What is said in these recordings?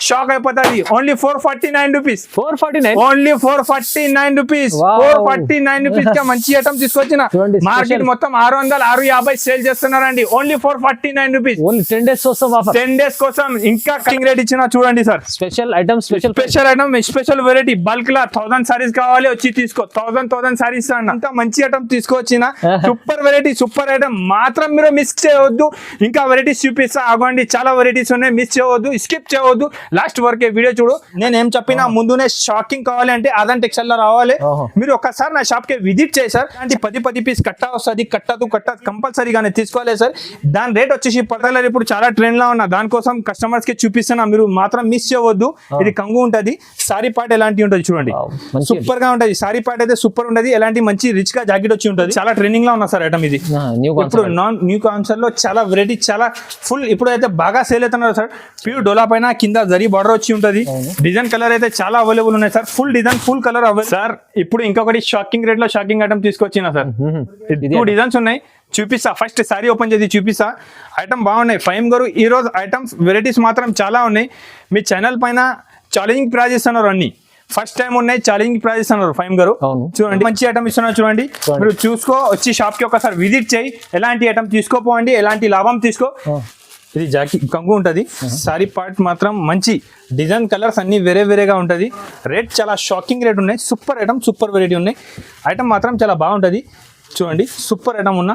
Shock అయిపోతుంది. Only four forty nine rupees four forty nine only four forty nine rupees. Four forty nine రూపీస్గా మంచి item తీసుకొచ్చిన market. మొత్తం ఆరు వందల ఆరు యాభై సేల్ చేస్తున్నారండి. Only four forty nine rupees only ten days offer ten days కోసం ఇంకా కింగ్ రేట్ ఇచ్చిన చూడండి sir. Special item special special item special variety bulk లా థౌసండ్ సారీస్ కావాలి వచ్చి తీసుకో. థౌసండ్ థౌసండ్ సారీస్ అంత మంచి ఐటమ్ తీసుకొచ్చిన. సూపర్ వెరైటీ సూపర్ ఐటమ్ మాత్రం మీరు మిస్ చేయవద్దు. ఇంకా వెరైటీస్ చూపిస్తా. ఆగండి. చాలా వెరైటీస్ ఉన్నాయి. మిస్ చేయవద్దు. స్కిప్ చేయవద్దు. లాస్ట్ వరకే వీడియో చూడు. నేను ఏం చెప్పినా ముందునే షాకింగ్ కావాలి అంటే అదన్ టెక్స్టైల్లో రావాలి. మీరు ఒక్కసారి నా షాప్కి విజిట్ చేశారు అంటే పది పది పీస్ కట్ట వస్తుంది కట్టదు కట్ట కంపల్సరీగానే తీసుకోవాలి సార్. దాని రేట్ వచ్చేసి పర్టికులర్ ఇప్పుడు చాలా ట్రెండ్లో ఉన్నా. దానికోసం కస్టమర్స్కి చూపిస్తున్నా. మీరు మాత్రం మిస్ చేయవద్దు. ఇది కంగు ఉంటది. సారీ పార్ట్ ఎలాంటి ఉంటది చూడండి. సూపర్గా ఉంటది. సారీ పార్ట్ అయితే సూపర్ ఉంటది. ఎలాంటి మంచి రిచ్గా జాకెట్ వచ్చి ఉంటది. చాలా ట్రెండింగ్లో ఉన్నా సార్ ఐటమ్ ఇది. ఇప్పుడు నాన్ న్యూ కాన్సర్లో చాలా వెరైటీ చాలా ఫుల్ ఇప్పుడు అయితే బాగా సేల్ అవుతున్నారు సార్. ప్యూర్ డోలా పైన కింద జరీ బార్డర్ వచ్చి ఉంటది. డిజైన్ కలర్ అయితే చాలా అవైలబుల్ ఉన్నాయి sir full design full colour available sir ఇప్పుడు ఇంకొకటి షాకింగ్ రేట్లో షాకింగ్ ఐటమ్ తీసుకొచ్చిన సార్ టూ డిజైన్స్ ఉన్నాయి. చూపిస్తా. ఫస్ట్ సారీ ఓపెన్ చేసి చూపిస్తా. ఐటమ్ బాగున్నాయి. ఫైమ్ గారు ఈ రోజు ఐటమ్స్ వెరైటీస్ మాత్రం చాలా ఉన్నాయి. మీ ఛానల్ పైన ఛాలెంజింగ్ ప్రైజ్ ఇస్తున్నారు అన్ని. ఫస్ట్ టైం ఉన్నాయి ఛాలెంజింగ్ ప్రైజ్ ఇస్తున్నారు ఫైమ్ గారు. చూడండి. మంచి ఐటమ్ ఇస్తున్నారు చూడండి. మీరు చూసుకో వచ్చి షాప్కి ఒకసారి విజిట్ చేయి. ఎలాంటి ఐటమ్ తీసుకోపోండి ఎలాంటి లాభం తీసుకో. ఇది జాకి కంగు ఉంటుంది. సారీ పార్ట్ మాత్రం మంచి డిజైన్ కలర్స్ అన్ని వేరే వేరేగా ఉంటుంది. రేట్ చాలా షాకింగ్ రేట్ ఉన్నాయి. సూపర్ ఐటమ్ సూపర్ వెరైటీ ఉన్నాయి. ఐటమ్ మాత్రం చాలా బాగుంటుంది. చూడండి సూపర్ ఐటమ్ ఉన్న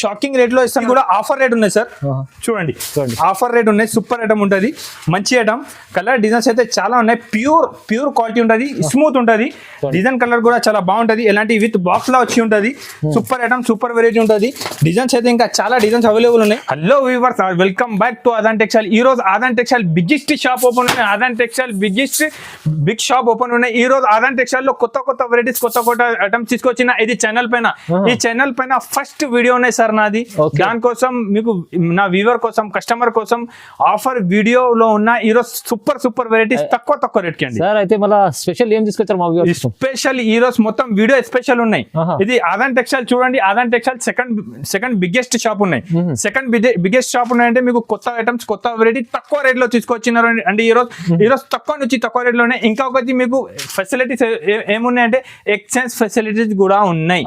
షాకింగ్ రేట్లో ఇస్తాను కూడా ఆఫర్ రేట్ ఉన్నాయి సార్. చూడండి. చూడండి. ఆఫర్ రేట్ ఉన్నాయి సూపర్ ఐటమ్ ఉంటుంది. మంచి ఐటమ్. కలర్ డిజైన్స్ అయితే చాలా ఉన్నాయి. ప్యూర్ ప్యూర్ క్వాలిటీ ఉంటుంది. స్మూత్ ఉంటుంది. డిజైన్ కలర్ కూడా చాలా బాగుంటుంది. ఎలాంటి విత్ బాక్స్ లా వచ్చి ఉంటుంది. సూపర్ ఐటమ్ సూపర్ వెరైటీ ఉంటుంది. డిజైన్స్ అయితే ఇంకా చాలా డిజైన్స్ అవైలబుల్ ఉన్నాయి. Hello weavers welcome back to Adan textile. ఈ రోజు Adan textile biggest shop open ఉన్నాయి. Adan textile biggest big shop open ఉన్నాయి. ఈ రోజు ఆదాన్ టెక్స్టైల్లో కొత్త కొత్త వెరైటీస్ కొత్త కొత్త ఐటమ్స్ తీసుకొచ్చిన. ఇది ఛానల్ పైన. ఈ ఛానల్ పైన ఫస్ట్ వీడియో ఉన్నాయి సార్ నాది. దానికోసం మీకు నా వ్యూవర్ కోసం కస్టమర్ కోసం ఆఫర్ వీడియోలో ఉన్న ఈరోజు సూపర్ సూపర్ వెరైటీస్ తక్కువ తక్కువ రేట్కి అండి. సార్ అయితే మళ్ళీ స్పెషల్ ఏం తీసుకొచ్చారు మా స్పెషల్ ఈ రోజు మొత్తం వీడియో స్పెషల్ ఉన్నాయి. ఇది ఆదాన్ టెక్స్టైల్ చూడండి. Adan textile second second biggest shop ఉన్నాయి. సెకండ్ బిగ్గెస్ట్ షాప్ ఉన్నాయంటే మీకు కొత్త ఐటమ్స్ కొత్త వెరైటీ తక్కువ రేట్లో తీసుకొచ్చినారు అండి. ఈ రోజు ఈ రోజు తక్కువ నుంచి తక్కువ రేట్లో ఉన్నాయి. ఇంకా ఒకటి మీకు ఫెసిలిటీస్ ఏమున్నాయంటే ఎక్స్చేంజ్ ఫెసిలిటీస్ కూడా ఉన్నాయి.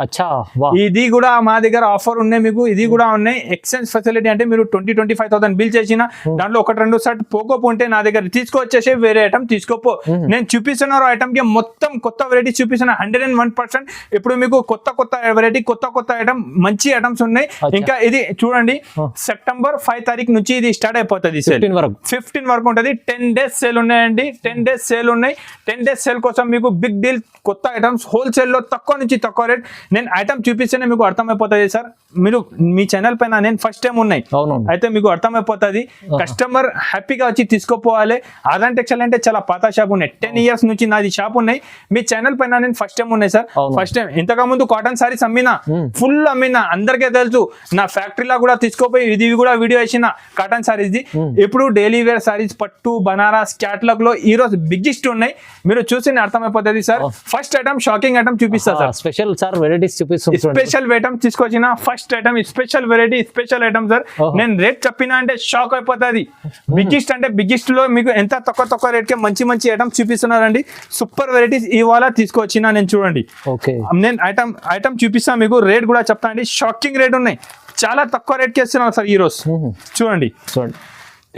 ఇది కూడా మా దగ్గర ఆఫర్ ఉన్నాయి. మీకు ఇది కూడా ఉన్నాయి. ఎక్స్చేంజ్ ఫెసిలిటీ అంటే మీరు twenty twenty five thousand bill చేసిన దాంట్లో ఒకటి రెండు షర్ట్ పోకపోతే నా దగ్గర తీసుకొచ్చేసి వేరే ఐటమ్ తీసుకోపో. నేను చూపిస్తున్నారు ఐటమ్కి మొత్తం కొత్త వెరైటీ చూపిస్తున్నా హండ్రెడ్ అండ్ వన్ పర్సెంట్ ఇప్పుడు మీకు కొత్త కొత్త వెరైటీ కొత్త కొత్త ఐటమ్ మంచి ఐటమ్స్ ఉన్నాయి. ఇంకా ఇది చూడండి. సెప్టెంబర్ ఫైవ్ తారీఖు నుంచి ఇది స్టార్ట్ అయిపోతుంది సేల్ వరకు. ఫిఫ్టీన్ వరకు ఉంటుంది. టెన్ డేస్ సేల్ ఉన్నాయండి. టెన్ డేస్ సేల్ ఉన్నాయి. టెన్ డేస్ సేల్ కోసం మీకు బిగ్ డీల్ కొత్త ఐటమ్స్ హోల్సేల్లో తక్కువ నుంచి తక్కువ రేట్ నేను ఐటమ్ చూపిస్తేనే మీకు అర్థమైపోతుంది సార్ మీరు మీ ఛానల్ పైన నేను ఫస్ట్ టైం ఉన్నాయి. అయితే మీకు అర్థమైపోతుంది. కస్టమర్ హ్యాపీగా వచ్చి తీసుకుపోవాలి. ఆదాన్ టెక్స్టైల్ అంటే చాలా పాత షాప్ ఉన్నాయి. టెన్ ఇయర్స్ నుంచి నాది షాప్ ఉన్నాయి. మీ ఛానల్ పైన నేను ఫస్ట్ టైం ఉన్నాయి సార్. ఫస్ట్ టైం ఇంతకు ముందు కాటన్ సారీస్ అమ్మినా. ఫుల్ అమ్మినా అందరికీ తెలుసు. నా ఫ్యాక్టరీలో కూడా తీసుకోపోయి ఇది కూడా వీడియో వేసిన కాటన్ సారీస్ ది. ఇప్పుడు డైలీ వేర్ సారీస్ పట్టు బనారస్ క్యాటలాగ్లో ఈ రోజు బిగ్గెస్ట్ ఉన్నాయి. మీరు చూసి అర్థమైపోతుంది sir first item shocking item చూపిస్తా సార్ స్పెషల్ సార్ వెరైటీస్ చూపిస్తుంది చూడండి. స్పెషల్ ఐటమ్ తీసుకొచ్చిన first item special variety special item sir. నేను రేట్ చెప్పినా అంటే షాక్ అయిపోతుంది. బిగ్గెస్ట్ అంటే బిగ్గెస్ట్లో మీకు ఎంత తక్కువ తక్కువ రేట్కి మంచి మంచి ఐటమ్ చూపిస్తున్నారండి. సూపర్ వెరైటీస్ ఇవాళ తీసుకొచ్చిన నేను చూడండి. ఓకే. నేను ఐటమ్ ఐటమ్ చూపిస్తా మీకు రేట్ కూడా చెప్తా అండి. షాకింగ్ రేట్ ఉన్నాయి. చాలా తక్కువ రేట్కి ఇస్తున్నాను సార్ ఈ రోజు మ్మ్. చూడండి. చూడండి.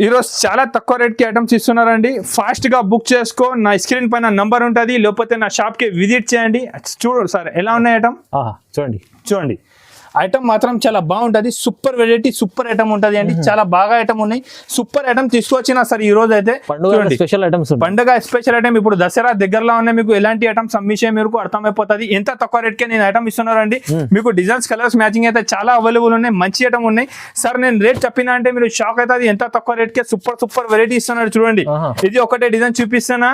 ఈ రోజు చాలా తక్కువ రేట్కి ఐటమ్స్ ఇస్తున్నారండి. ఫాస్ట్గా బుక్ చేసుకో నా స్క్రీన్ పైన నంబర్ ఉంటుంది. లేకపోతే నా షాప్కి విజిట్ చేయండి. చూడు సార్ ఎలా ఉన్నాయి ఐటమ్ చూడండి. చూడండి. ఐటమ్ మాత్రం చాలా బాగుంటది. సూపర్ వెరైటీ సూపర్ ఐటమ్ ఉంటది అండి. చాలా బాగా ఐటమ్ ఉన్నాయి. సూపర్ ఐటమ్ తీసుకొచ్చిన సార్ ఈ రోజు అయితే స్పెషల్ ఐటమ్స్ పండుగ స్పెషల్ ఐటమ్ ఇప్పుడు దసరా దగ్గరలో ఉన్నాయి మీకు ఎలాంటి ఐటమ్స్ అమ్మిషే మీకు అర్థమైపోతుంది. ఎంత తక్కువ రేట్కి నేను ఐటమ్ ఇస్తున్నారండి మీకు డిజైన్స్ కలర్స్ మ్యాచింగ్ అయితే చాలా అవైలబుల్ ఉన్నాయి. మంచి ఐటమ్ ఉన్నాయి. సార్ నేను రేట్ చెప్పినా అంటే మీరు షాక్ అవుతుంది ఎంత తక్కువ రేట్కి సూపర్ సూపర్ వెరైటీ ఇస్తున్నారు చూడండి. ఇది ఒకటే డిజైన్ చూపిస్తున్నా.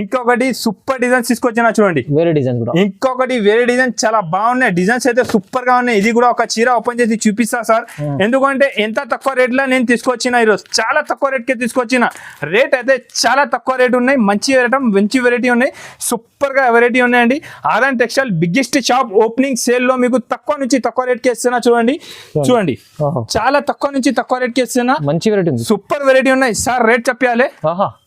ఇంకొకటి సూపర్ డిజైన్స్ తీసుకొచ్చినా చూడండి. వేరే డిజైన్ ఇంకొకటి వేరే డిజైన్ చాలా బాగున్నాయి. డిజైన్స్ అయితే సూపర్గా ఉన్నాయి. ఇది కూడా ఒక చీర ఓపెన్ చేసి చూపిస్తా సార్. ఎందుకంటే ఎంత తక్కువ రేట్లో నేను తీసుకొచ్చిన ఈరోజు. చాలా తక్కువ రేట్కి తీసుకొచ్చిన. రేట్ అయితే చాలా తక్కువ రేట్ ఉన్నాయి. మంచి ఐటమ్ మంచి వెరైటీ ఉన్నాయి. సూపర్గా వెరైటీ ఉన్నాయండి. Aadan textile biggest shop opening సేల్లో మీకు తక్కువ నుంచి తక్కువ రేట్కి ఇస్తున్నా చూడండి. చూడండి. చాలా తక్కువ నుంచి తక్కువ రేట్కి ఇస్తున్నా. మంచి వెరైటీ సూపర్ వెరైటీ ఉన్నాయి. సార్ రేట్ చెప్పాలి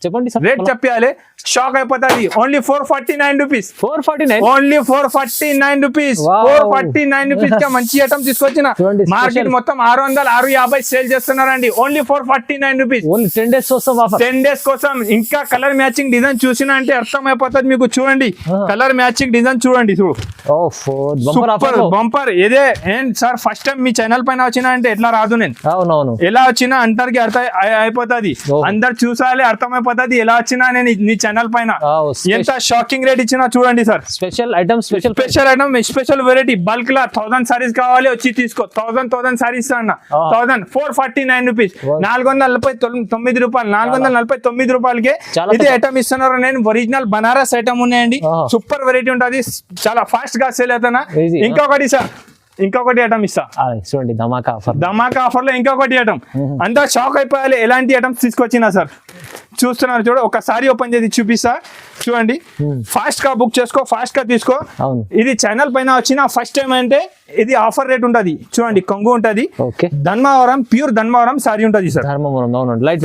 చెప్పండి రేట్ చెప్పాలి షాక్ అయిపోతుంది. Only four forty nine rupees four forty nine only four forty nine rupees. Four forty nine రూపీస్గా మంచి ఐటమ్ తీసుకొచ్చిన మార్కెట్. మొత్తం ఆరు వందల ఆరు యాభై సేల్ చేస్తున్నారండి. Only four forty nine rupees only ten days offer ten days కోసం. ఇంకా కలర్ మ్యాచింగ్ డిజైన్ చూసినా అంటే అర్థం అయిపోతుంది మీకు చూడండి. కలర్ మ్యాచింగ్ డిజైన్ చూడండి. బంపర్ ఆఫర్ సూపర్ బంపర్ ఇదే ఏం సార్ ఫస్ట్ టైం మీ ఛానల్ పైన వచ్చినా అంటే ఎట్లా రాదు నేను? అవునవును. ఎలా వచ్చినా అందరికి అర్థం అయి- అయిపోతుంది. Oh. అందరు చూసాలి అర్థమైపోతుంది. ఎలా వచ్చినా నేను నీ ఛానల్ పైన Oh, ఎంత షాకింగ్ రేట్ ఇచ్చినా చూడండి sir. Special item special special item special variety bulk లా థౌసండ్ సారీస్ కావాలి వచ్చి తీసుకో. థౌసండ్ థౌసండ్ సారీస్ అన్న. Thousand four forty nine rupees. నాలుగు వందల నలభై తొమ్- తొమ్మిది రూపాయలు నాలుగు వందల నలభై తొమ్మిది రూపాయలకి ఇది. ఐటమ్ ఇస్తున్నారు. నేను ఒరిజినల్ బనారస్ ఐటమ్ ఉన్నాయండి. సూపర్ వెరైటీ ఉంటుంది. చాలా ఫాస్ట్గా సేల్ అవుతానా. ఇంకొకటి సార్. ఇంకొకటి ఐటమ్ ఇస్తా. చూడండి ధమాకా ఆఫర్ ధమాకా ఆఫర్లో ఇంకొకటి ఐటమ్ అంతా షాక్ అయిపోయాలి. ఎలాంటి ఐటమ్స్ తీసుకొచ్చినా సార్? చూస్తున్నారు చూడ ఒకసారి ఓపెన్ చేసి చూపిస్తా. చూడండి. ఫాస్ట్గా బుక్ చేసుకో ఫాస్ట్గా తీసుకో. ఇది ఛానల్ పైన వచ్చిన ఫస్ట్ టైం అంటే ఇది ఆఫర్ రేట్ ఉంటది. చూడండి కొంగు ఉంటది. ధన్మావరం ప్యూర్ ధన్మావరం సారీ ఉంటది సార్.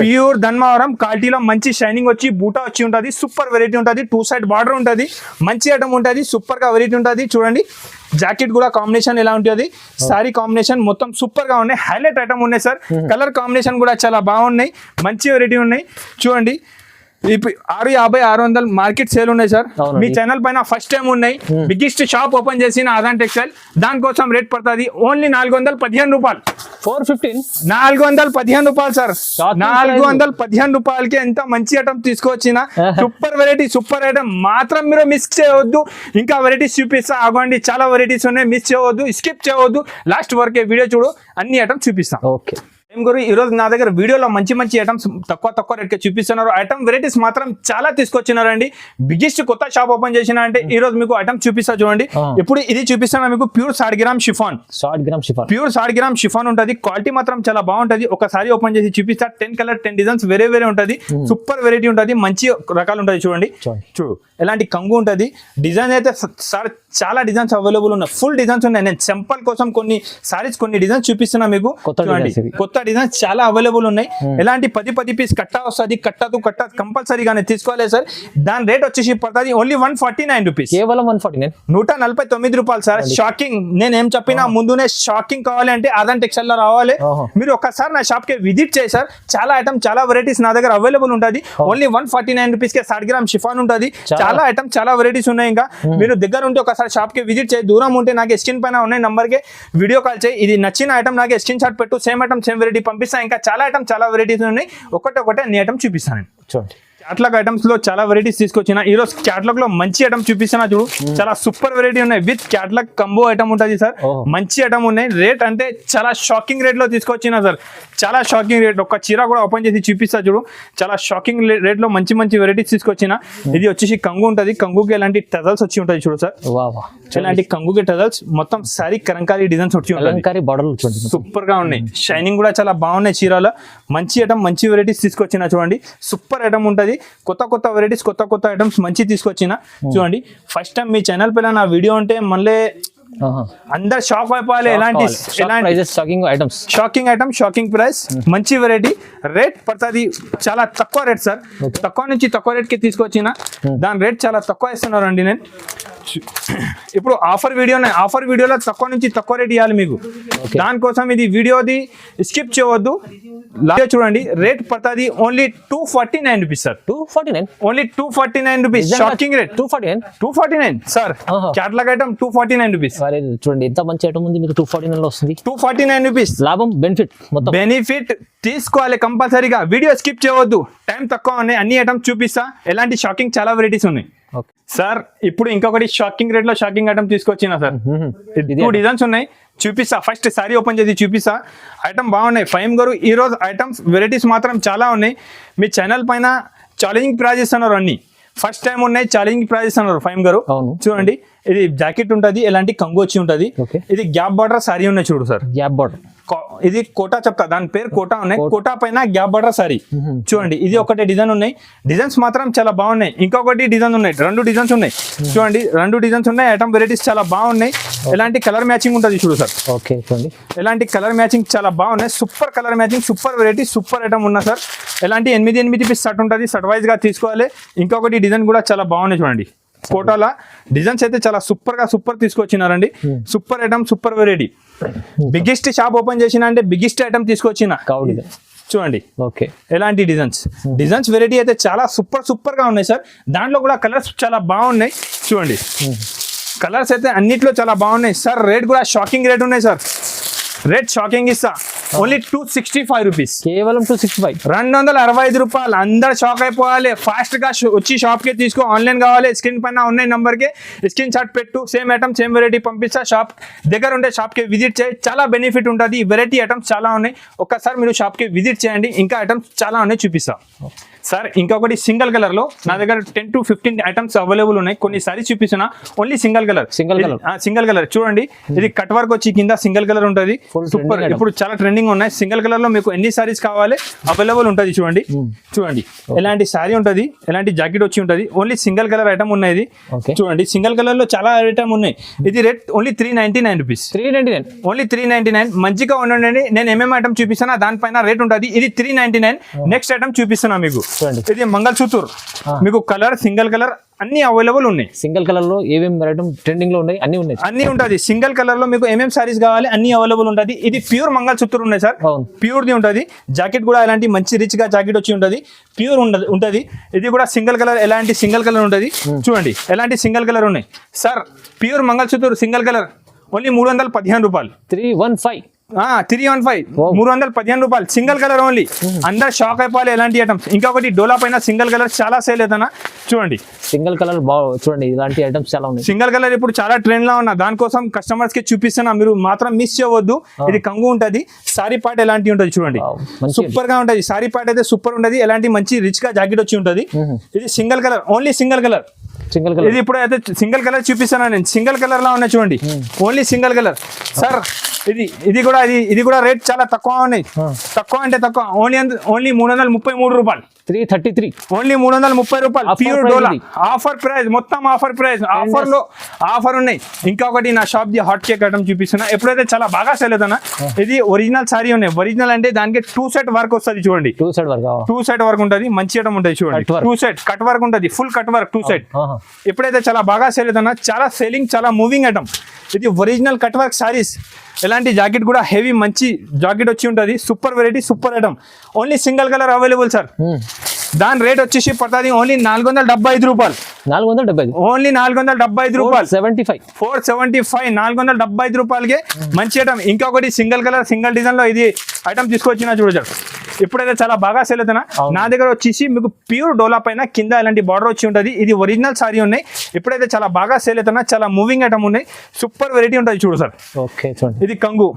ప్యూర్ ధన్మావరం క్వాలిటీలో మంచి షైనింగ్ వచ్చి బూటా వచ్చి ఉంటది. సూపర్ వెరైటీ ఉంటది. టూ సైడ్ బార్డర్ ఉంటది. మంచి ఐటమ్ ఉంటది. సూపర్గా వెరైటీ ఉంటది. చూడండి. జాకెట్ కూడా కాంబినేషన్ ఎలా ఉంటుంది సారీ కాంబినేషన్ మొత్తం సూపర్గా ఉన్నాయి. హైలైట్ ఐటమ్ ఉన్నాయి సార్ కలర్ కాంబినేషన్ కూడా చాలా బాగున్నాయి. మంచి వెరైటీ ఉన్నాయి. చూడండి. ఆరు యాభై ఆరు వందలు మార్కెట్ సేల్ ఉన్నాయి సార్. మీ ఛానల్ పైన ఫస్ట్ టైం ఉన్నాయి. బిగ్గెస్ట్ షాప్ ఓపెన్ చేసిన ఆదాన్ టెక్స్టైల్ దానికోసం రేట్ పడుతుంది ఓన్లీ నాలుగు వందల పదిహేను రూపాయలు. ఫోర్ ఫిఫ్టీన్ నాలుగు వందల పదిహేను రూపాయలు సార్. నాలుగు. వందల పదిహేను రూపాయలకి ఎంత మంచి ఐటమ్ తీసుకొచ్చిన. సూపర్ వెరైటీ సూపర్ ఐటమ్ మాత్రం మీరు మిస్ చేయవద్దు. ఇంకా వెరైటీస్ చూపిస్తా. ఆగండి చాలా వెరైటీస్ ఉన్నాయి. మిస్ చేయవద్దు స్కిప్ చేయవద్దు. లాస్ట్ వరకే వీడియో చూడు అన్ని ఐటమ్స్ చూపిస్తాం. ఓకే ఏం గురు ఈ రోజు నా దగ్గర వీడియోలో మంచి మంచి ఐటమ్స్ తక్కువ తక్కువ రేట్కి చూపిస్తున్నారు. ఐటమ్ వెరైటీస్ మాత్రం చాలా తీసుకొచ్చినారండి. బిగ్గెస్ట్ కొత్త షాప్ ఓపెన్ చేసిన అంటే ఈ రోజు మీకు ఐటమ్ చూపిస్తా చూడండి. ఇప్పుడు ఇది చూపిస్తాను మీకు ప్యూర్ సాడ్గిరామ్ షిఫాన్ షార్ట్ గ్రామ్ షిఫార్ ప్యూర్ సాడ్ గ్రామ్ షిఫాన్ ఉంటుంది. క్వాలిటీ మాత్రం చాలా బాగుంటది. ఒకసారి ఓపెన్ చేసి చూపిస్తా. టెన్ కలర్ టెన్ డిజైన్స్ వేరే వేరే ఉంటది. సూపర్ వెరైటీ ఉంటది. మంచి రకాలు ఉంటది చూడండి. చూడు ఎలాంటి కంగు ఉంటది. డిజైన్ అయితే సార్ చాలా డిజైన్స్ అవైలబుల్ ఉన్నాయి. ఫుల్ డిజైన్స్ ఉన్నాయి. నేను సింపుల్ కోసం కొన్ని సారీస్ కొన్ని డిజైన్స్ చూపిస్తున్నా మీకు. కొత్త చూడండి. డిజైన్స్ చాలా అవైలబుల్ ఉన్నాయి. ఎలాంటి పది పది పీస్ కట్ట వస్తుంది కట్టదు కట్ట కంపల్సరీగానే తీసుకోవాలి సార్. దాని రేట్ వచ్చేసి పడుతుంది only one forty nine rupees కేవలం వన్ ఫార్టీ నైన్ నూట నలభై తొమ్మిది రూపాయలు సార్. షాకింగ్ నేను ఏం చెప్పినా ముందునే షాకింగ్ కావాలి అంటే ఆదాన్ టెక్స్టైల్లో రావాలి. మీరు ఒక్కసారి నా షాప్కి విజిట్ చేయి సార్. చాలా ఐటమ్ చాలా వెరైటీస్ నా దగ్గర అవైలబుల్ ఉంటుంది. ఓన్లీ వన్ ఫార్టీ నైన్ రూపీస్కి సాట్ గ్రామ్ షిఫాన్ ఉంటుంది. చాలా. ఐటమ్ చాలా వెరైటీస్ ఉన్నాయి ఇంకా. మీరు దగ్గర ఉంటే ఒకసారి షాప్కి విజిట్ చేయి. దూరం ఉంటే నాకు స్క్రీన్ పైన ఉన్నాయి నంబర్కి. వీడియో కాల్ చేయి. ఇది నచ్చిన ఐటమ్ నాకు స్క్రీన్ షాట్ పెట్టు. సేమ్ ఐటమ్ సేమ్ వెరైటీ పంపిస్తాను ఇంకా చాలా ఐటమ్ చాలా వెరైటీస్ ఉన్నాయి. ఒకటి అన్ని ఐటమ్ చూపిస్తాను చూడండి. క్యాట్లాగ్ ఐటమ్స్లో చాలా వెరైటీస్ తీసుకొచ్చిన. ఈ రోజు క్యాట్లాగ్లో మంచి ఐటమ్ చూపిస్తున్నా చూడు. చాలా సూపర్ వెరైటీ ఉన్నాయి. విత్ క్యాట్లాగ్ కంబో ఐటమ్ ఉంటుంది సార్. మంచి ఐటమ్ ఉన్నాయి. రేట్ అంటే చాలా షాకింగ్ రేట్లో తీసుకొచ్చిన సార్. చాలా షాకింగ్ రేట్ ఒక చీర కూడా ఓపెన్ చేసి చూపిస్తా చూడు. చాలా షాకింగ్ రేట్లో మంచి మంచి వెరైటీస్ తీసుకొచ్చిన. ఇది వచ్చేసి కంగు ఉంటుంది. కంగుకి ఎలాంటి టజల్స్ వచ్చి ఉంటుంది చూడు సార్. ఇలాంటి కంగుకి టజల్స్ మొత్తం సారీ కలంకారీ డిజైన్స్ వచ్చి చూడండి. సూపర్గా ఉన్నాయి. షైనింగ్ కూడా చాలా బాగున్నాయి చీరలో. మంచి ఐటమ్ మంచి వెరైటీస్ తీసుకొచ్చిన చూడండి. సూపర్ ఐటమ్ ఉంటుంది. కొత్త కొత్త వెరైటీస్ కొత్త కొత్త ఐటమ్స్ మంచి తీసుకొచ్చిన. చూడండి ఫస్ట్ టైం మీ ఛానల్ పైన నా వీడియో ఉంటే మళ్ళీ అందరు షాక్ అయిపోవాలి. ఎలాంటి shocking items. Shocking item shocking price. మంచి వెరైటీ రేట్ పడుతుంది. చాలా తక్కువ రేట్ సార్ తక్కువ నుంచి తక్కువ రేట్కి తీసుకొచ్చిన. దాని రేట్ చాలా తక్కువ ఇస్తున్నారు అండి నేను. ఇప్పుడు ఆఫర్ వీడియో ఆఫర్ వీడియోలో తక్కువ నుంచి తక్కువ రేట్ ఇవ్వాలి మీకు. దానికోసం ఇది వీడియోది స్కిప్ చేయవద్దు. లాస్ట్ చూడండి. రేట్ పడుతుంది only two forty nine rupees sir two forty nine only two forty nine rupees shocking rate two forty nine two forty nine sir. Catalogue item two forty nine rupees చూడండి ఎంత మంచి item ఉంది మీకు two forty నైన్లో వస్తుంది. Two forty nine rupees లాభం benefit మొత్తం. Benefit తీసుకోవాలి కంపల్సరీగా. వీడియో స్కిప్ చేయవద్దు. టైం తక్కువ ఉన్నాయి అన్ని ఐటమ్స్ చూపిస్తా. ఎలాంటి షాకింగ్ చాలా వెరైటీస్ ఉన్నాయి. సార్ ఇప్పుడు ఇంకొకటి షాకింగ్ రేట్లో షాకింగ్ ఐటమ్ తీసుకొచ్చిన సార్ టూ డిజైన్స్ ఉన్నాయి. చూపిస్తా. ఫస్ట్ సారీ ఓపెన్ చేసి చూపిస్తా. ఐటమ్ బాగున్నాయి. ఫైమ్ గారు. ఈ రోజు ఐటమ్స్ వెరైటీస్ మాత్రం చాలా ఉన్నాయి. మీ ఛానల్ పైన ఛాలెంజింగ్ ప్రైజ్ ఇస్తున్నారు అన్ని. ఫస్ట్ టైం ఉన్నాయి ఛాలెంజింగ్ ప్రైజ్ ఇస్తున్నారు ఫైమ్ గారు. చూడండి. ఇది జాకెట్ ఉంటది ఎలాంటి కంగు వచ్చి ఉంటది ఇది గ్యాప్ బార్డర్ సారీ ఉన్నాయి చూడు సార్. Gap border. ఇది కోటా చెప్తా దాని పేరు కోటా ఉన్నాయి. కోటా పైన గ్యాప్ బార్డర్ సారీ. చూడండి ఇది ఒకటి డిజైన్ ఉన్నాయి. డిజైన్స్ మాత్రం చాలా బాగున్నాయి. ఇంకొకటి డిజైన్ ఉన్నాయి. రెండు డిజైన్స్ ఉన్నాయి. చూడండి రెండు డిజైన్స్ ఉన్నాయి. ఐటమ్ వెరైటీస్ చాలా బాగున్నాయి. ఎలాంటి కలర్ మ్యాచింగ్ ఉంటుంది చూడు సార్. ఓకే చూడండి. ఎలాంటి కలర్ మ్యాచింగ్ చాలా బాగున్నాయి. Super colour matching super variety super item ఉన్నా సార్. ఎలాంటి ఎనిమిది ఎనిమిది పీస్ షర్ట్ ఉంటుంది షర్ట్ వైజ్గా తీసుకోవాలి. ఇంకొకటి డిజైన్ కూడా చాలా బాగున్నాయి చూడండి. కోటాల డిజైన్స్ అయితే చాలా సూపర్గా super తీసుకొచ్చినారండి. Super item super variety biggest shop open చేసిన అంటే బిగ్గెస్ట్ ఐటమ్ తీసుకొచ్చిన. చూడండి. ఓకే ఎలాంటి డిజైన్స్ డిజైన్స్ వెరైటీ అయితే చాలా సూపర్ సూపర్గా ఉన్నాయి సార్. దాంట్లో కూడా కలర్స్ చాలా బాగున్నాయి. చూడండి. కలర్స్ అయితే అన్నిట్లో చాలా బాగున్నాయి. సార్ రేట్ కూడా షాకింగ్ రేట్ ఉన్నాయి సార్. రేట్ షాకింగ్ ఇస్తా. Only two sixty five rupees. కేవలం టూ సిక్స్టీ ఫైవ్ రెండు వందల అరవై ఐదు రూపాయలు అందరు షాక్ అయిపోవాలి. ఫాస్ట్గా వచ్చి షాప్కి తీసుకో ఆన్లైన్ కావాలి. స్క్రీన్ పైన ఉన్నాయి నంబర్కి స్క్రీన్ షాట్ పెట్టు. సేమ్ ఐటమ్ సేమ్ వెరైటీ పంపిస్తా. షాప్ దగ్గర ఉండే షాప్కి విజిట్ చేయి. చాలా బెనిఫిట్ ఉంటుంది. వెరైటీ ఐటమ్స్ చాలా ఉన్నాయి. ఒక్కసారి మీరు షాప్కి విజిట్ చేయండి. ఇంకా ఐటమ్స్ చాలా ఉన్నాయి చూపిస్తా. సార్ ఇంకొకటి సింగిల్ కలర్లో నా దగ్గర ten to fifteen items available ఉన్నాయి. కొన్ని సారీస్ చూపిస్తున్నా. Only single colour Single colour. Single colour చూడండి. ఇది కట్ వర్క్ వచ్చి కింద సింగిల్ కలర్ ఉంటుంది. సూపర్. ఇప్పుడు చాలా ట్రెండింగ్ ఉన్నాయి. సింగిల్ కలర్లో మీకు ఎన్ని సారీస్ కావాలి? అవైలబుల్ ఉంటుంది చూడండి. చూడండి. ఎలాంటి సారీ ఉంటుంది? ఎలాంటి జాకెట్ వచ్చి ఉంటుంది? ఓన్లీ సింగిల్ కలర్ ఐటమ్ ఉన్నాయి. చూడండి. సింగిల్ కలర్లో చాలా ఐటమ్ ఉన్నాయి. ఇది rate only three ninety nine rupees three ninety nine only three ninety nine మంచిగా ఉండండి. నేను ఏమేమి ఐటమ్ చూపిస్తున్నా. దానిపైన రేట్ ఉంటుంది. ఇది three ninety nine next item చూపిస్తున్నా మీకు. చూడండి. ఇది మంగళసూత్ర. మీకు కలర్ సింగిల్ కలర్ అన్ని అవైలబుల్ ఉన్నాయి. సింగిల్ కలర్లో ఏమేమి ఐటమ్ ట్రెండింగ్లో ఉన్నాయి? అన్ని ఉన్నాయి. అన్ని ఉంటుంది. సింగిల్ కలర్లో మీకు ఏమేమి సారీస్ కావాలి? అన్ని అవైలబుల్ ఉంటుంది. ఇది ప్యూర్ మంగళసూత్ర ఉన్నాయి సార్. ప్యూర్ ది ఉంటుంది. జాకెట్ కూడా ఎలాంటి మంచి రిచ్గా జాకెట్ వచ్చి ఉంటుంది. ప్యూర్ ఉండదు ఉంటుంది. ఇది కూడా సింగిల్ కలర్ ఎలాంటి సింగిల్ కలర్ ఉంటుంది? చూడండి. ఎలాంటి సింగిల్ కలర్ ఉన్నాయి? Sir pure Mangalsutra single colour only మూడు వందల పదిహేను రూపాయలు. Three one five. Three one five. మూడు వందల పదిహేను రూపాయలు. సింగిల్ కలర్ ఓన్లీ అందరు షాక్ అయిపోవాలి ఎలాంటి ఐటమ్స్ ఇంకొకటి డోలా పైన సింగిల్ కలర్ చాలా సేల్ అవుతానా చూడండి. సింగిల్ కలర్ చూడండి ఇలాంటి ఐటమ్స్ చాలా ఉన్నాయి. సింగిల్ కలర్ ఇప్పుడు చాలా ట్రెండ్లో ఉన్నా. దానికోసం కస్టమర్స్కి చూపిస్తున్నా. మీరు మాత్రం మిస్ చేయవద్దు. ఇది కంగు ఉంటది. సారీ పార్ట్ ఎలాంటి ఉంటది చూడండి. సూపర్గా ఉంటది. సారీ పార్ట్ అయితే సూపర్ ఉంటది ఎలాంటి మంచి రిచ్గా జాకెట్ వచ్చి ఉంటది. ఇది single colour only single colour single colour ఇది ఇప్పుడు అయితే సింగిల్ కలర్ చూపిస్తాను నేను. సింగిల్ కలర్ లా ఉన్నాయి చూడండి. ఓన్లీ సింగిల్ కలర్ సార్ ఇది ఇది కూడా ఇది ఇది కూడా రేట్ చాలా తక్కువ ఉన్నాయి. తక్కువ అంటే తక్కువ. ఓన్లీ ఓన్లీ మూడు వందల ముప్పై మూడు రూపాయలు. త్రీ థర్టీ త్రీ ఓన్లీ మూడు వందల ముప్పై రూపాయలు. ప్యూర్ డోలా. ఆఫర్ ప్రైస్ మొత్తం ఆఫర్ ప్రైస్ ఆఫర్లో ఆఫర్ ఉన్నాయి. ఇంకొకటి నా షాప్ ది హాట్ కేక్ ఐటమ్ చూపిస్తున్నా. ఎప్పుడైతే చాలా బాగా సెల్ అవుతానా ఇది ఒరిజినల్ సారీ ఉన్నాయి. ఒరిజినల్ అంటే దానికి టూ సెట్ వర్క్ వస్తుంది చూడండి. టూ సైడ్ వరకు టూ సెట్ వర్క్ ఉంటుంది. మంచి ఐటమ్ ఉంటుంది చూడండి. టూ సెట్ కట్ వర్క్ ఉంటుంది. Full cut work two set ఇప్పుడైతే చాలా బాగా సేల్ అవుతున్నా చాలా సేలింగ్ చాలా మూవింగ్ ఐటమ్ ఇది ఒరిజినల్ కట్ వర్క్ శారీస్ ఎలాంటి జాకెట్ కూడా హెవీ మంచి జాకెట్ వచ్చి ఉంటుంది. Super variety super item only single colour available sir దాని రేట్ వచ్చేసి పడుతుంది ఓన్లీ నాలుగు వందల డెబ్బై ఐదు రూపాయలు. నాలుగు వందల డెబ్బై ఓన్లీ నాలుగు వందల డెబ్బై ఐదు రూపాయలు. Seventy five four seventy five నాలుగు వందల డెబ్బై ఐదు రూపాయలకి మంచి ఐటమ్ ఇంకొకటి సింగిల్ కలర్ సింగిల్ డిజైన్లో ఇది ఐటమ్ తీసుకొచ్చిన చూడచ్చు ఇప్పుడైతే చాలా బాగా సేల్ అవుతున్నా. నా దగ్గర వచ్చేసి మీకు ప్యూర్ డోలా పైన కింద ఇలాంటి బార్డర్ వచ్చి ఉంటుంది. ఇది ఒరిజినల్ సారీ ఉన్నాయి. ఇప్పుడైతే చాలా బాగా సేల్ అవుతున్నా. చాలా మూవింగ్ ఐటమ్ ఉన్నాయి. సూపర్ వెరైటీ ఉంటుంది చూడు సార్. ఓకే చూడండి. ఇది కంగు.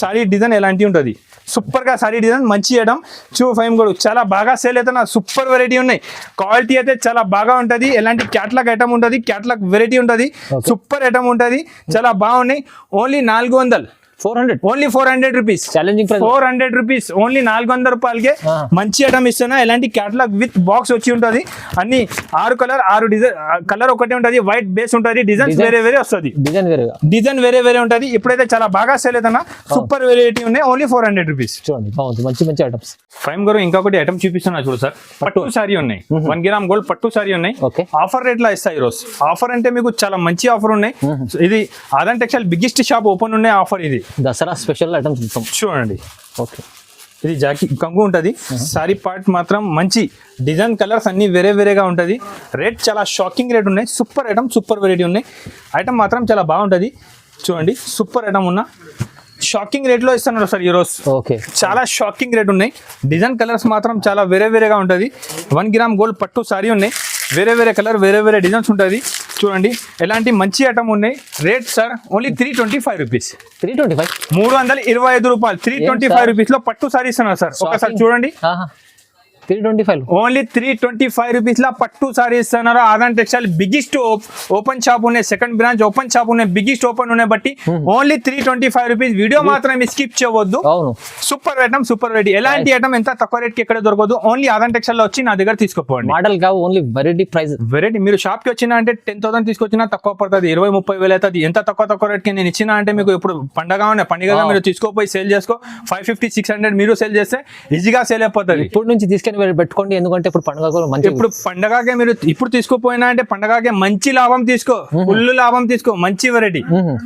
సారీ డిజైన్ ఎలాంటి ఉంటుంది? సూపర్గా సారీ డిజైన్ మంచి ఐటమ్. చూ ఫైవ్ కూడా చాలా బాగా సేల్ అవుతున్నా సూపర్ వెరైటీ ఉన్నాయి. క్వాలిటీ అయితే చాలా బాగా ఉంటుంది. ఎలాంటి క్యాట్లాగ్ ఐటమ్ ఉంటుంది? క్యాట్లాగ్ వెరైటీ ఉంటుంది. సూపర్ ఐటమ్ ఉంటుంది. చాలా బాగున్నాయి. ఓన్లీ నాలుగు వందలు. Four hundred. Only four hundred rupees. Challenging four hundred rupees. Only నాలుగు వందల రూపాయలకే. మంచి ఐటమ్ ఇస్తున్నా. ఎలాంటి క్యాటలాగ్ విత్ బాక్స్ వచ్చి ఉంటుంది. అన్ని ఆరు కలర్ ఆరు డిజైన్ కలర్ ఒకటే ఉంటుంది. వైట్ బేస్ ఉంటుంది. Designs Design. వేరే వేరే వస్తుంది. డిజైన్ వేరేగా డిజైన్ వేరే వేరే ఉంటుంది. ఇప్పుడైతే చాలా బాగా సేల్ అవుతున్నా. సూపర్ వెరైటీ ఉన్నాయి. ఓన్లీ ఫోర్ హండ్రెడ్ రూపీస్ చూడండి. బాగుంది. మంచి మంచి ఐటమ్స్ ఫైవ్ గారు ఇంకొకటి ఐటమ్ చూపిస్తున్నా చూడు సార్. పట్టు. సారీ ఉన్నాయి. వన్ గ్రామ్ గోల్డ్ పట్టు సారీ ఉన్నాయి. ఆఫర్ రేట్లో ఇస్తాయి ఈరోజు. ఆఫర్ అంటే మీకు చాలా మంచి ఆఫర్ ఉన్నాయి. ఇది Aadhan textile biggest shop open ఉన్నాయి. ఆఫర్ ఇది. దసరా స్పెషల్ ఐటమ్స్ మొత్తం చూడండి. ఓకే. ఇది జాకి కంగు ఉంటుంది. సారీ పార్ట్ మాత్రం మంచి డిజైన్ కలర్స్ అన్ని వేరే వేరేగా ఉంటుంది. రేట్ చాలా షాకింగ్ రేట్ ఉన్నాయి. సూపర్ ఐటమ్ సూపర్ వెరైటీ ఉన్నాయి. ఐటమ్ మాత్రం చాలా బాగుంటుంది. చూడండి సూపర్ ఐటమ్ ఉన్న షాకింగ్ రేట్లో ఇస్తున్నారు సార్ ఈరోజు. ఓకే. చాలా షాకింగ్ రేట్ ఉన్నాయి. డిజైన్ కలర్స్ మాత్రం చాలా వేరే వేరేగా ఉంటుంది. వన్ గ్రామ్ గోల్డ్ పట్టు సారీ ఉన్నాయి. వేరే వేరే కలర్ వేరే వేరే డిజైన్స్ ఉంటుంది. చూడండి ఎలాంటి మంచి ఐటమ్ ఉన్నాయి? Rate sir only three twenty five rupees three twenty five మూడు వందల ఇరవై ఐదు రూపాయలు త్రీ ట్వంటీ ఫైవ్ రూపీస్లో పట్టు సారీ ఇస్తున్నారు సార్. ఒకసారి చూడండి. Three twenty five only three twenty five rupees లా పట్టు సారీ ఇస్తున్నారు. Aadhan textile biggest open shop ఉన్నాయి. సెకండ్ బ్రాంచ్ ఓపెన్ షాప్ ఉన్నాయి. బిగ్గెస్ట్ ఓపెన్ ఉన్నాయి. బట్టి only three twenty five rupees video మాత్రం స్కిప్ చేయవద్దు. సూపర్ ఐటమ్ సూపర్ వెరైటీ ఎలాంటి ఐటమ్ ఎంత తక్కువ రేట్కి ఎక్కడ దొరకదు? ఓన్లీ ఆదాన్ టెక్స్టైల్లో వచ్చి నా దగ్గర తీసుకోపోండి. మోడల్ కావు ఓన్లీ వెరైటీ ప్రైస్ వెరైటీ మీరు షాప్కి వచ్చినా అంటే టెన్ థౌసండ్ తీసుకొచ్చినా తక్కువ పడుతుంది. ఇరవై ముప్పై వేలు అవుతుంది. ఎంత తక్కువ తక్కువ రేట్కి నేను ఇచ్చినా అంటే మీకు ఇప్పుడు పండగ ఉన్నాయి. పండుగగా Wow. మీరు తీసుకోపోయి సేల్ చేసుకో. ఫైవ్ ఫిఫ్టీ సిక్స్ హండ్రెడ్ మీరు సేల్ చేస్తే ఈజీగా సేల్ అయిపోతుంది. ఇప్పుడు నుంచి తీసుకొని వెళ్ళి పెట్టుకోండి ఎందుకంటే ఇప్పుడు పండుగ మంచి ఇప్పుడు పండగకే మీరు ఇప్పుడు తీసుకోపోయినా అంటే పండగకే మంచి లాభం తీసుకో ఫుల్ లాభం తీసుకో మంచి వెరైటీ.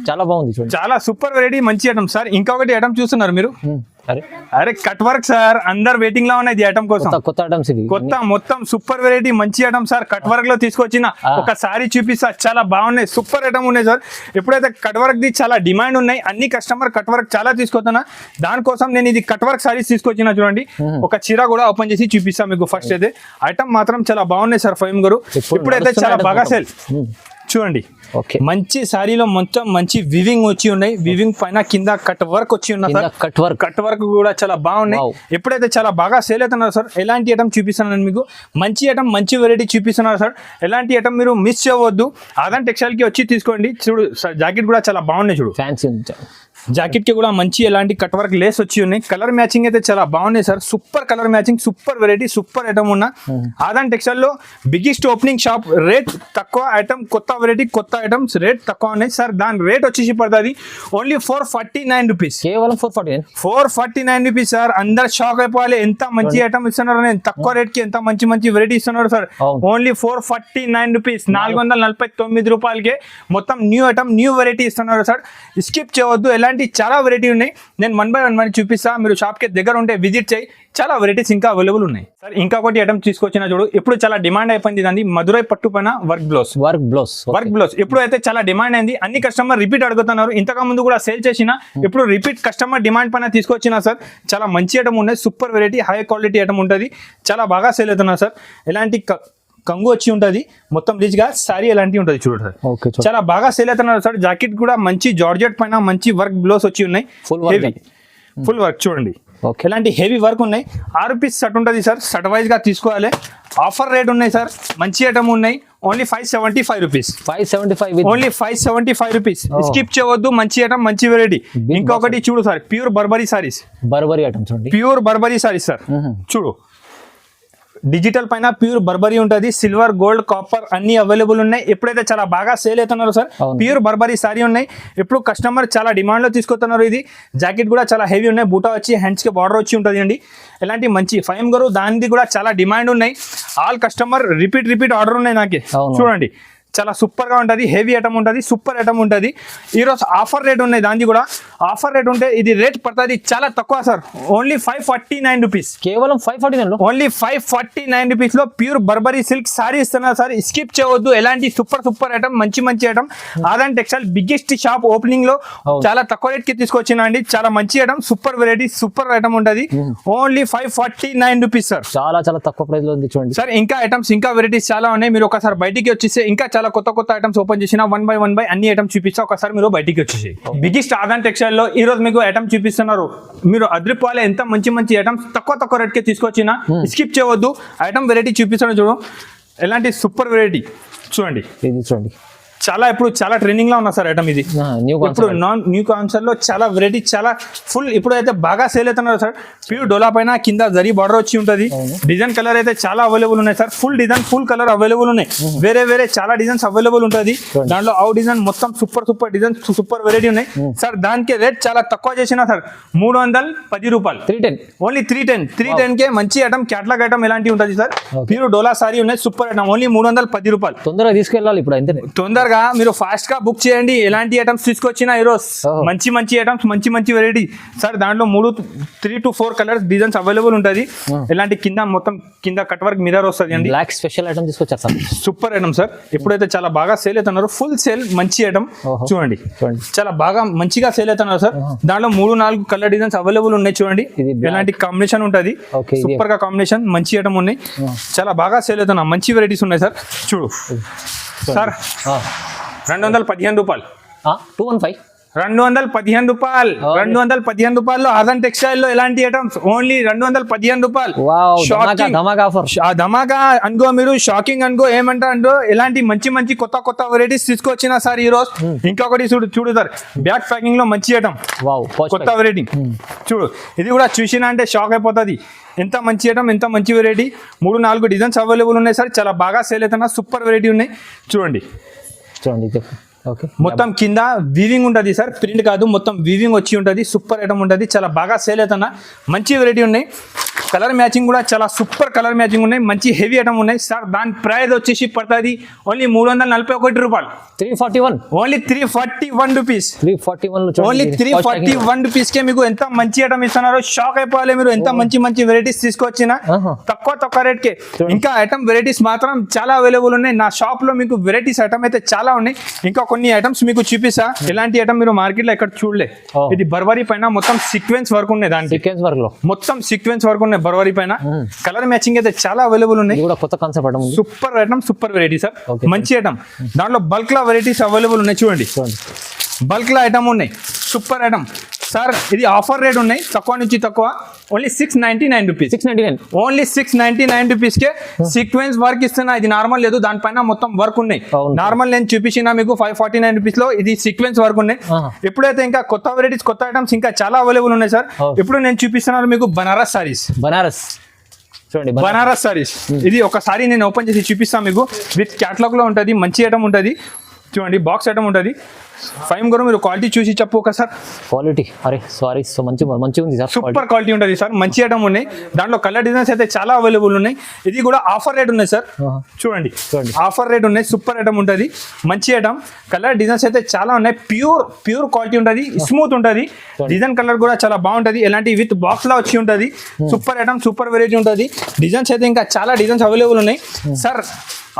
చాలా బాగుంది చాలా సూపర్ వెరైటీ మంచి ఐటమ్ సార్ ఇంకొకటి ఐటమ్ చూస్తున్నారు మీరు. అరే. కట్ వర్క్ సార్ అందరు వెయిటింగ్లో ఉన్నాయి ఐటమ్ కోసం. కొత్త ఐటమ్స్ ఇవి. కొత్త మొత్తం సూపర్ వెరైటీ మంచి ఐటమ్ సార్ కట్ వర్క్లో తీసుకొచ్చిన. ఒక సారీ చూపిస్తా. చాలా బాగున్నాయి. సూపర్ ఐటమ్ ఉన్నాయి సార్ ఎప్పుడైతే కట్ వర్క్ ది చాలా డిమాండ్ ఉన్నాయి అన్ని కస్టమర్ కట్ వర్క్ చాలా తీసుకొస్తున్నా. దానికోసం నేను ఇది కట్ వర్క్ సారీస్ తీసుకొచ్చిన చూడండి. ఒక చీర కూడా ఓపెన్ చేసి చూపిస్తా మీకు ఫస్ట్ అయితే. ఐటమ్ మాత్రం చాలా బాగున్నాయి సార్ ఫైమ్ గారు. ఇప్పుడు ఇప్పుడైతే చాలా బాగా. సేల్. చూడండి. ఓకే. మంచి సారీలో మొత్తం మంచి వివింగ్ వచ్చి ఉన్నాయి. వివింగ్ పైన కింద కట్ వర్క్ వచ్చి ఉన్నా కింద sir. Cut work cut work కూడా చాలా బాగున్నాయి. ఎప్పుడైతే చాలా బాగా సేల్ అవుతున్నారు సార్ ఎలాంటి ఐటమ్ చూపిస్తున్నాను మీకు? మంచి ఐటమ్ మంచి వెరైటీ చూపిస్తున్నారు సార్. ఎలాంటి ఐటమ్ మీరు మిస్ చేయవద్దు. ఆదాన్ టెక్స్టైల్కి వచ్చి తీసుకోండి. చూడు సార్ జాకెట్ కూడా చాలా బాగున్నాయి చూడు. ఫ్యాన్సీ జాకెట్కి కూడా మంచి ఎలాంటి కట్ వర్క్ లేస్ వచ్చి ఉన్నాయి. కలర్ మ్యాచింగ్ అయితే చాలా బాగున్నాయి sir. Super colour matching super variety super item ఉన్న ఆదాన్ టెక్స్టైల్లో బిగ్గెస్ట్ ఓపెనింగ్ షాప్ రేట్ తక్కువ ఐటమ్ కొత్త వెరైటీ కొత్త ఐటమ్స్ రేట్ తక్కువ ఉన్నాయి. సార్ దాని రేట్ వచ్చేసి పడుతుంది only four forty nine rupees కేవలం four forty nine four forty nine rupees sir అందరు షాక్ అయిపోవాలి. ఎంత మంచి ఐటమ్ ఇస్తున్నారు నేను తక్కువ రేట్కి ఎంత మంచి మంచి వెరైటీ ఇస్తున్నారు sir. Only four forty nine rupees నాలుగు. వందల నలభై తొమ్మిది రూపాయలకే మొత్తం న్యూ ఐటమ్ న్యూ వెరైటీ ఇస్తున్నారు సార్ స్కిప్ చేయవద్దు. ఎలాంటి చాలా వెరైటీ ఉన్నాయి. నేను వన్ బై వన్ మరి చూపిస్తా. మీరు షాప్కి దగ్గర ఉంటే విజిట్ చేయి. చాలా వెరైటీస్ ఇంకా అవైలబుల్ ఉన్నాయి. సార్ ఇంకొకటి ఐటమ్ తీసుకొచ్చిన చూడు. ఇప్పుడు చాలా డిమాండ్ అయిపోయింది దాన్ని మధురై పట్టు పైన work blouse work blouse work blouse ఇప్పుడు అయితే చాలా డిమాండ్ అయింది. అన్ని కస్టమర్ రిపీట్ అడుగుతున్నారు. ఇంతకు ముందు కూడా సేల్ చేసిన ఇప్పుడు రిపీట్ కస్టమర్ డిమాండ్ పైన తీసుకొచ్చిన సార్ చాలా మంచి ఐటమ్ ఉన్నాయి. Super variety high quality item ఉంటుంది. చాలా బాగా సేల్ అవుతున్నారు సార్ ఎలాంటి క- కంగు వచ్చి ఉంటుంది. మొత్తం రిచ్గా సారీ ఎలాంటి ఉంటుంది చూడండి ఓకే చాలా బాగా సేల్ అవుతున్నారు సార్. జాకెట్ కూడా మంచి జార్జెట్ పైన మంచి వర్క్ బ్లౌజ్ వచ్చి ఉన్నాయి. Jacket. ఫుల్ వర్క్ చూడండి. ఎలాంటి హెవీ వర్క్ ఉన్నాయి. ఆరు పీస్ సెట్ ఉంటుంది సార్. సెట్ వైజ్గా తీసుకోవాలి. ఆఫర్ రేట్ ఉన్నాయి సార్. మంచి ఐటమ్ ఉన్నాయి. Only five seventy five rupees five seventy five only five seventy five rupees. Skip చేయవద్దు. మంచి ఐటమ్ మంచి వెరైటీ ఇంకొకటి చూడు sir. Pure Burberry saris Burberry items అండి ప్యూర్ బర్బరీ సారీస్ సార్. చూడు. డిజిటల్ పైన ప్యూర్ బర్బరీ ఉంటుంది. సిల్వర్ గోల్డ్ కాపర్ అన్ని అవైలబుల్ ఉన్నాయి. ఎప్పుడైతే చాలా బాగా సేల్ అవుతున్నారు సార్. ప్యూర్ బర్బరీ సారీ ఉన్నాయి. ఇప్పుడు కస్టమర్ చాలా డిమాండ్లో తీసుకొస్తున్నారు ఇది. జాకెట్ కూడా చాలా హెవీ ఉన్నాయి. బూటా వచ్చి హ్యాండ్స్కి బార్డర్ వచ్చి ఉంటుంది అండి. ఎలాంటి మంచి ఫైమ్ గారు దానిది కూడా చాలా డిమాండ్ ఉన్నాయి. All customer repeat repeat order ఉన్నాయి నాకే. చూడండి. చాలా సూపర్గా ఉంటుంది హెవీ ఐటమ్ ఉంటుంది సూపర్ ఐటమ్ ఉంటుంది. ఈరోజు ఆఫర్ రేట్ ఉన్నాయి దాన్ని కూడా. ఆఫర్ రేట్ ఉంటే ఇది రేట్ పడుతుంది చాలా తక్కువ sir only five forty nine rupees కేవలం ఫైవ్ ఫార్టీ నైన్లో? ఓన్లీ ఫైవ్ ఫార్టీ నైన్ రూపీస్లో ప్యూర్ బర్బరీ సిల్క్ సారీ ఇస్తున్నారు సార్ స్కిప్ చేయవద్దు. ఎలాంటి సూపర్ సూపర్ ఐటమ్ మంచి మంచి item Aadan textile biggest shop ఓపెనింగ్లో. చాలా తక్కువ రేట్కి తీసుకొచ్చిన అండి. చాలా మంచి item super variety super item ఉంటుంది. Only five forty nine rupees sir చాలా చాలా తక్కువ ప్రైస్లో ఉంది చూడండి. సార్ ఇంకా ఐటమ్స్ ఇంకా వెరైటీస్ చాలా ఉన్నాయి. మీరు ఒకసారి బయటికి వచ్చేసి ఇంకా చాలా కొత్త కొత్త ఐటమ్స్ ఓపెన్ చేసిన వన్ బై వన్ బై అన్ని ఐటమ్స్ చూపిస్తా ఒకసారి మీరు బయటికి వచ్చేసి బిగ్గెస్ట్ ఆదాన్ టెక్స్టైల్లో ఈ రోజు మీకు ఐటమ్ చూపిస్తున్నారు. మీరు అద్రిపోలే ఎంత మంచి మంచి ఐటమ్స్ తక్కువ తక్కువ రేట్కి తీసుకొచ్చిన స్కిప్ చేయవద్దు. ఐటమ్ వెరైటీ చూపిస్తాను చూడు. ఎలాంటి సూపర్ వెరైటీ చూడండి. ఇది చూడండి. చాలా ఇప్పుడు చాలా ట్రెండింగ్లో ఉన్నా సార్ ఐటమ్ ఇది. న్యూ ఇప్పుడు నాన్ న్యూ కాన్సర్లో చాలా వెరైటీ చాలా ఫుల్ ఇప్పుడు అయితే బాగా సేల్ అవుతున్నారు సార్. ప్యూర్ డోలా పైన కింద జరీ బార్డర్ వచ్చి ఉంటది. డిజైన్ కలర్ అయితే చాలా అవైలబుల్ ఉన్నాయి sir. Full design full colour available ఉన్నాయి. వేరే వేరే చాలా డిజైన్స్ అవైలబుల్ ఉంటుంది. దాంట్లో ఆ డిజైన్ మొత్తం super super design super variety ఉన్నాయి. సార్ దానికి రేట్ చాలా తక్కువ చేసిన సార్ మూడు వందల పది రూపాయలు. Three ten only three ten three ten కే మంచి ఐటమ్ క్యాట్లాగ్ ఐటమ్ ఎలాంటి ఉంటుంది సార్. ప్యూర్ డోలా సారీ ఉన్నాయి సూపర్ ఐటమ్ ఓన్లీ మూడు వందల పది రూపాయలు. తొందరగా తీసుకెళ్ళాలి ఇప్పుడు అంతే తొందరగా మీరు ఫాస్ట్గా బుక్ చేయండి. ఎలాంటి ఐటమ్స్ తీసుకొచ్చినా ఈరోజు. మంచి మంచి ఐటమ్స్ మంచి మంచి వెరైటీ సార్ దాంట్లో మూడు three two four colours designs available ఉంటుంది. ఎలాంటి కింద మొత్తం కింద కట్ వర్క్ మిరర్ వస్తుంది అండి. బ్లాక్ స్పెషల్ ఐటమ్ తీసుకొచ్చారు సార్ సూపర్ ఐటమ్ సార్ ఎప్పుడైతే చాలా బాగా సేల్ అవుతున్నారు ఫుల్ సేల్ మంచి ఐటమ్. చూడండి. చాలా బాగా మంచిగా సేల్ అవుతున్నారు సార్ దాంట్లో మూడు నాలుగు కలర్ డిజైన్స్ అవైలబుల్ ఉన్నాయి చూడండి. ఎలాంటి కాంబినేషన్ ఉంటుంది. సూపర్గా కాంబినేషన్ మంచి ఐటమ్ ఉన్నాయి. చాలా బాగా సేల్ అవుతున్నా మంచి వెరైటీస్ ఉన్నాయి సార్ చూడు. సార్ రెండు వందల పదిహేను రూపాయలు. Two one five. రెండు వందల పదిహేను రూపాయలు. రెండు వందల పదిహేను రూపాయల్లో అదన్ టెక్స్టైల్లో ఎలాంటి ఐటమ్స్ ఓన్లీ రెండు వందల పదిహేను రూపాయలు. ధమాకా అనుకో మీరు షాకింగ్ అనుకో ఏమంటారు అనుకో ఇలాంటి మంచి మంచి కొత్త కొత్త వెరైటీస్ తీసుకొచ్చిన సార్ ఈ రోజు ఇంకొకటి చూడు చూడు సార్. బ్యాక్ ప్యాకింగ్లో మంచి ఐటమ్ వావ్ కొత్త వెరైటీ చూడు ఇది కూడా చూసినా అంటే షాక్ అయిపోతుంది. ఎంత మంచి ఐటమ్ ఎంత మంచి వెరైటీ మూడు నాలుగు డిజైన్స్ అవైలబుల్ ఉన్నాయి సార్. చాలా బాగా సేల్ అవుతున్నా సూపర్ వెరైటీ ఉన్నాయి. చూడండి. చూడండి మొత్తం కింద వీవింగ్ ఉంటుంది సార్. ప్రింట్ కాదు మొత్తం వీవింగ్ వచ్చి ఉంటుంది. సూపర్ ఐటమ్ ఉంటుంది. చాలా బాగా సేల్ అవుతున్నా మంచి వెరైటీ ఉన్నాయి. కలర్ మ్యాచింగ్ కూడా చాలా సూపర్ కలర్ మ్యాచింగ్ ఉన్నాయి. మంచి హెవీ ఐటమ్ ఉన్నాయి. సార్ దాని ప్రైస్ వచ్చేసి పడుతుంది ఓన్లీ మూడు వందల నలభై ఒకటి రూపాయలు. Three forty one only three forty one rupees three forty one only three forty one rupees కే మీకు ఎంత మంచి ఐటమ్ ఇస్తున్నారో షాక్ అయిపోవాలి మీరు. ఎంత మంచి మంచి వెరైటీస్ తీసుకొచ్చిన. తక్కువ తక్కువ రేట్ కే. ఇంకా ఐటమ్ వెరైటీస్ మాత్రం చాలా అవైలబుల్ ఉన్నాయి. నా షాప్లో మీకు వెరైటీస్ ఐటమ్ అయితే చాలా ఉన్నాయి. ఇంకా కొన్ని ఐటమ్స్ మీకు చూపిస్తా. ఎలాంటి ఐటమ్ మీరు మార్కెట్లో ఎక్కడ చూడలే. ఇది బర్వరీ పైన మొత్తం సీక్వెన్స్ వర్క్ ఉన్నాయి దానికి సీక్వెన్స్ వర్క్లో. మొత్తం సీక్వెన్స్ వర్క్ ఉన్నాయి బర్వరీ పైన. కలర్ మ్యాచింగ్ అయితే చాలా అవైలబుల్ ఉన్నాయి. కూడా కొత్త concept super item super variety sir. మంచి ఐటమ్ దాంట్లో బల్క్లో వెరైటీస్ అవైలబుల్ ఉన్నాయి చూడండి. చూడండి. బల్క్లో ఐటమ్ ఉన్నాయి. సూపర్ ఐటమ్ సార్ ఇది ఆఫర్ రేట్ ఉన్నాయి. తక్కువ నుంచి తక్కువ. Only six ninety nine rupees six ninety nine only six ninety nine rupees కే సీక్వెన్స్ వర్క్ ఇస్తున్నా. ఇది నార్మల్ లేదు. దానిపైన మొత్తం వర్క్ ఉన్నాయి. నార్మల్ నేను చూపించిన మీకు ఫైవ్ ఫార్టీ నైన్ రూపీస్లో ఇది సీక్వెన్స్ వర్క్ ఉన్నాయి. ఎప్పుడైతే ఇంకా కొత్త వెరైటీస్ కొత్త ఐటమ్స్ ఇంకా చాలా అవైలబుల్ ఉన్నాయి సార్. ఇప్పుడు నేను చూపిస్తున్నాను మీకు బనారస్ సారీస్ బనారస్. చూడండి బనారస్. బనారస్ సారీస్ ఇది ఒకసారి నేను ఓపెన్ చేసి చూపిస్తాను మీకు. విత్ క్యాటలాగ్లో ఉంటుంది మంచి ఐటమ్ ఉంటుంది. చూడండి బాక్స్ ఐటమ్ ఉంటుంది. ఫైవ్ కూడా మీరు క్వాలిటీ చూసి చెప్పు ఒకసారి క్వాలిటీ అరే సారీ సో మంచి మంచిగా ఉంది సార్ సూపర్ క్వాలిటీ ఉంటుంది సార్ మంచి ఐటమ్ ఉన్నాయి. దాంట్లో కలర్ డిజైన్స్ అయితే చాలా అవైలబుల్ ఉన్నాయి. ఇది కూడా ఆఫర్ రేట్ ఉన్నాయి సార్. చూడండి చూడండి. ఆఫర్ రేట్ ఉన్నాయి సూపర్ ఐటమ్ ఉంటుంది. మంచి ఐటమ్ కలర్ డిజైన్స్ అయితే చాలా ఉన్నాయి. ప్యూర్ ప్యూర్ క్వాలిటీ ఉంటుంది స్మూత్ ఉంటుంది. డిజైన్ కలర్ కూడా చాలా బాగుంటుంది. ఎలాంటి విత్ బాక్స్ లా వచ్చి ఉంటుంది. సూపర్ ఐటమ్ సూపర్ వెరైటీ ఉంటుంది. డిజైన్స్ అయితే ఇంకా చాలా డిజైన్స్ అవైలబుల్ ఉన్నాయి. సార్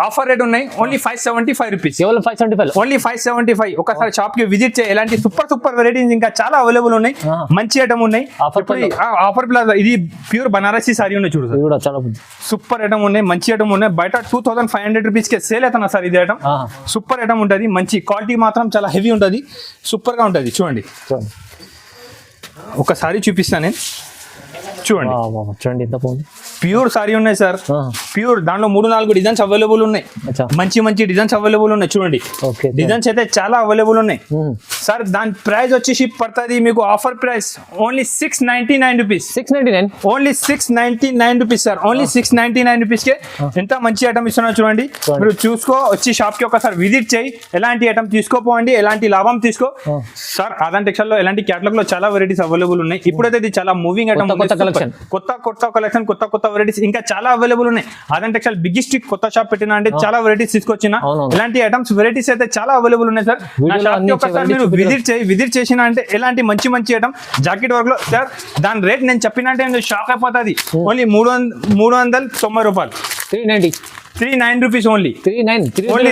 ఆఫర్ రేట్ ఉన్నాయి. Only five seventy five rupees కేవలం five seventy five only five seventy five ఒకసారి షాప్కి విజిట్ చేయి. ఇలాంటి సూపర్ సూపర్ వెరైటీస్ ఇంకా చాలా అవైలబుల్ ఉన్నాయి. మంచి ఐటమ్ ఉన్నాయి. Offer ఇప్పుడు ఈ- ఆ, ఆఫర్ ప్లాజా ఇది ప్యూర్ బనారసి సారీ ఉన్నాయి చూడు కూడా చాలా సూపర్ ఐటమ్ ఉన్నాయి. మంచి ఐటమ్ ఉన్నాయి. బయట టూ థౌసండ్ ఫైవ్ హండ్రెడ్ రూపీస్కి సేల్ అవుతున్నా సార్ ఇది ఐటమ్. సూపర్ ఐటమ్ ఉంటుంది. మంచి క్వాలిటీ మాత్రం చాలా హెవీ ఉంటుంది. సూపర్గా ఉంటుంది. చూడండి. చూడండి. ఒకసారి చూపిస్తాను నేను. చూడండి. చూడండి ఎంత బాగుంది. ప్యూర్ సారీ ఉన్నాయి సార్. ప్యూర్ దాంట్లో మూడు నాలుగు డిజైన్స్ అవైలబుల్ ఉన్నాయి. మంచి మంచి డిజైన్స్ అవైలబుల్ ఉన్నాయి. చూడండి. డిజైన్స్ అయితే చాలా అవైలబుల్ ఉన్నాయి. సార్ దాని ప్రైస్ వచ్చేసి పడుతుంది మీకు offer price only six ninety nine rupees. Six ninety nine? Only six ninety nine rupees sir. Only six ninety nine రూపీస్కే ఎంత మంచి ఐటమ్ ఇస్తున్నారు చూడండి. మీరు చూసుకో వచ్చి షాప్కి ఒకసారి విజిట్ చేయి. ఎలాంటి ఐటమ్ తీసుకోపోండి ఎలాంటి లాభం తీసుకో. సార్ ఆదాన్ టెక్స్టైల్లో ఎలాంటి క్యాటలాగ్లో చాలా వెరైటీస్ అవైలబుల్ ఉన్నాయి. ఇప్పుడైతే ఇది చాలా మూవింగ్ ఐటమ్ కొత్త కొత్త. కొత్త కలెక్షన్ కొత్త కొత్త వెరైటీస్ ఇంకా చాలా అవైలబుల్ ఉన్నాయి. ఆదాన్ టెక్స్టైల్ బిగ్గెస్ట్ కొత్త షాప్ పెట్టిన అంటే చాలా వెరైటీస్ తీసుకొచ్చిన. ఇలాంటి ఐటమ్స్ వెరైటీస్ అయితే చాలా అవైలబుల్ ఉన్నాయి సార్ నా షాప్ ఒకసారి మీరు. విజిట్ చేయి విజిట్ చేసిన అంటే ఎలాంటి మంచి మంచి ఐటమ్ జాకెట్ వర్క్లో సార్ దాని రేట్ నేను చెప్పినంటే నేను షాక్ అయిపోతుంది. ఓన్లీ మూడు వంద మూడు వందల తొంభై రూపాయలు. Three ninety three nine rupees only three nine three only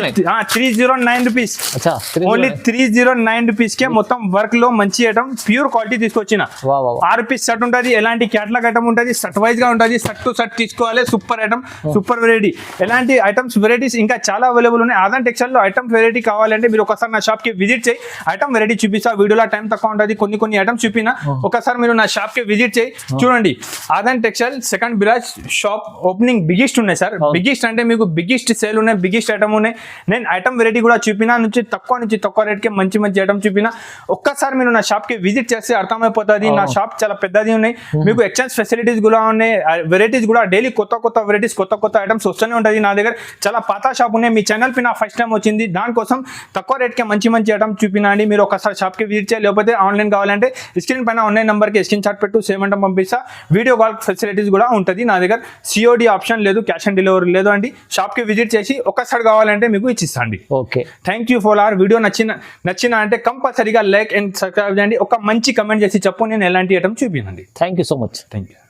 three zero nine rupees అచ్చా three only three zero nine rupees కే మొత్తం వర్క్లో మంచి ఐటమ్ ప్యూర్ క్వాలిటీ తీసుకొచ్చిన. వా వా వా. ఆరు పీస్ సెట్ ఉంటుంది ఎలాంటి క్యాటలాగ్ ఐటమ్ ఉంటుంది సెట్ వైజ్గా ఉంటుంది సెట్ టు సెట్ తీసుకోవాలి సూపర్ ఐటమ్ సూపర్ వెరైటీ ఎలాంటి ఐటమ్స్ వెరైటీస్ ఇంకా చాలా అవైలబుల్ ఉన్నాయి. ఆదాన్ టెక్స్టైల్లో ఐటమ్ వెరైటీ కావాలంటే మీరు ఒకసారి నా షాప్కి విజిట్ చేయి. ఐటమ్ వెరైటీ చూపిస్తా వీడియోలో టైం తక్కువ ఉంటుంది కొన్ని కొన్ని ఐటమ్స్ చూపిన. ఒకసారి మీరు నా షాప్కి విజిట్ చేయి. చూడండి Aadan textile second బిరాజ్ shop opening biggest ఉన్నాయి సార్ బిగ్గెస్ట్ అంటే మీకు బిగ్గెస్ట్ సేల్ ఉన్నాయి బిగ్గెస్ట్ ఐటమ్ ఉన్నాయి. నేను ఐటమ్ వెరైటీ కూడా చూపినా నుంచి తక్కువ నుంచి తక్కువ రేట్కి మంచి మంచి ఐటమ్ చూపిన ఒక్కసారి మీరు నా షాప్కి విజిట్ చేస్తే అర్థమైపోతుంది. నా షాప్ చాలా పెద్దది ఉన్నాయి. మీకు ఎక్స్చేంజ్ ఫెసిలిటీస్ కూడా ఉన్నాయి. వెరైటీస్ కూడా డైలీ కొత్త కొత్త వెరైటీస్ కొత్త కొత్త ఐటమ్స్ వస్తూనే ఉంటుంది నా దగ్గర. చాలా పాత షాప్ ఉన్నాయి. మీ ఛానల్ పైన ఫస్ట్ టైం వచ్చింది. దానికోసం తక్కువ రేట్కి మంచి మంచి ఐటమ్ చూపినా అండి. మీరు ఒకసారి షాప్కి విజిట్ చేయాలి లేకపోతే ఆన్లైన్ కావాలంటే స్క్రీన్ పైన ఆన్లైన్ నెంబర్కి స్క్రీన్ షాట్ పెట్టు సేమ్ అంటే పంపిస్తా. వీడియో కాల్ ఫెసిలిటీస్ కూడా ఉంటుంది నా దగ్గర. సిఓడి ఆప్షన్ లేదు క్యాష్ ఆన్ డెలివరీ లేదు అండి. షాప్కి విజిట్ చేసి ఒక్కసారి కావాలంటే మీకు ఇచ్చిస్తాండి. Okay. Thank you for our video నచ్చిన నచ్చిన అంటే కంపల్సరిగా లైక్ అండ్ సబ్స్క్రైబ్ చేయండి. ఒక మంచి కమెంట్ చేసి చెప్పు నేను ఎలాంటి item చూపినండి thank you so much thank you